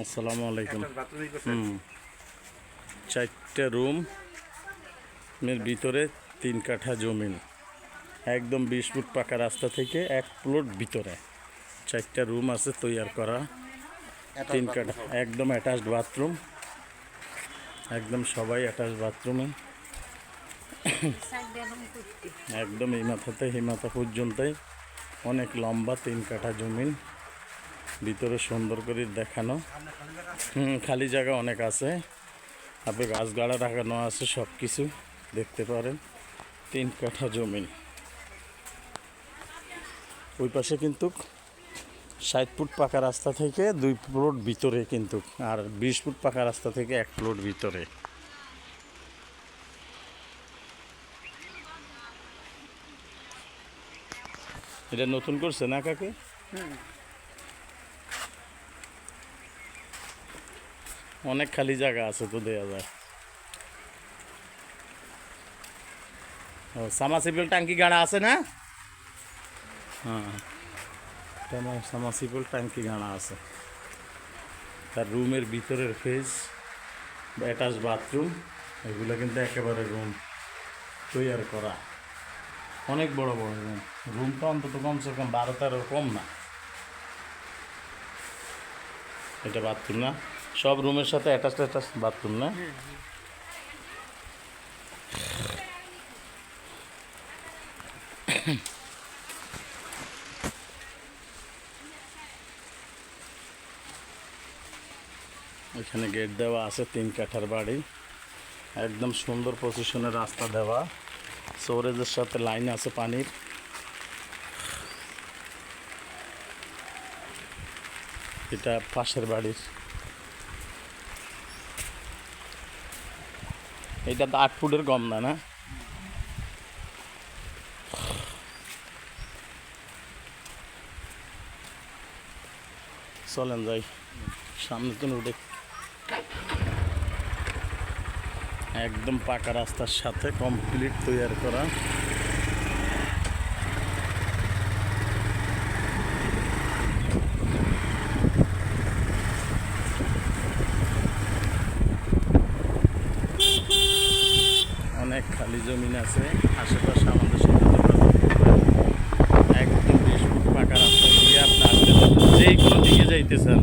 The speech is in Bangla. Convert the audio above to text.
আসসালামু আলাইকুম। হুম। চারটে রুম এর ভিতরে তিন কাঠা জমিন। একদম বিশ ফুট পাকা রাস্তা থেকে এক প্লট ভিতরে। চারটা রুম আছে তৈয়ার করা। তিন কাঠা একদম অ্যাটাচড বাথরুম একদম সবাই অ্যাটাচ বাথরুমে একদম এই মাথাতে এই মাথা পর্যন্তই। অনেক লম্বা তিন কাঠা জমিন। ভিতরে সুন্দর করে দেখানো। হুম, খালি জায়গা অনেক আছে। আপনি গাছ গাড়া রাখানো আছে সব কিছু দেখতে পারেন। তিন কাঠা জমি। ওই পাশে কিন্তু ষাট ফুট পাকা রাস্তা থেকে দুই প্লট ভিতরে কিন্তু, আর বিশ ফুট পাকা রাস্তা থেকে এক প্লট ভিতরে। এটা নতুন করছে না কাকে? অনেক খালি জায়গা আছে তো দেওয়া যায়। ও সামাসিবল ট্যাঙ্কি গাড়া আছে না? হ্যাঁ সামাসিবল ট্যাঙ্কি গাড়া আছে? তার রুমের ভিতরের ফেজ অ্যাটাচ বাথরুম, এগুলো কিন্তু একেবারে রুম তৈয়ার করা। অনেক বড় বড় রুম। রুমটা অন্তত কমসে কম বারো তেরো কম না। এটা বাথরুম না? সব রুমের সাথে অ্যাটাচ অ্যাটাচ বাথরুম না? এখানে গেট দেওয়া আছে তিন কাঠার বাড়ি। একদম সুন্দর পজিশনে রাস্তা দেওয়া। স্টোরেজের সাথে লাইন আছে পানির। এটা পাশের বাড়ির। এটা তো আট ফুটের কম না? না চলেন যাই সামনে তো উঠে। একদম পাকা রাস্তার সাথে কমপ্লিট তৈরি করা অনেক খালি জমিন আছে, আশেপাশে আমাদের সাথে। একদম বিশ ফুট পাকা রাস্তা দিয়ে আপনি আসতে যেই কোনো দিকে যাইতে চান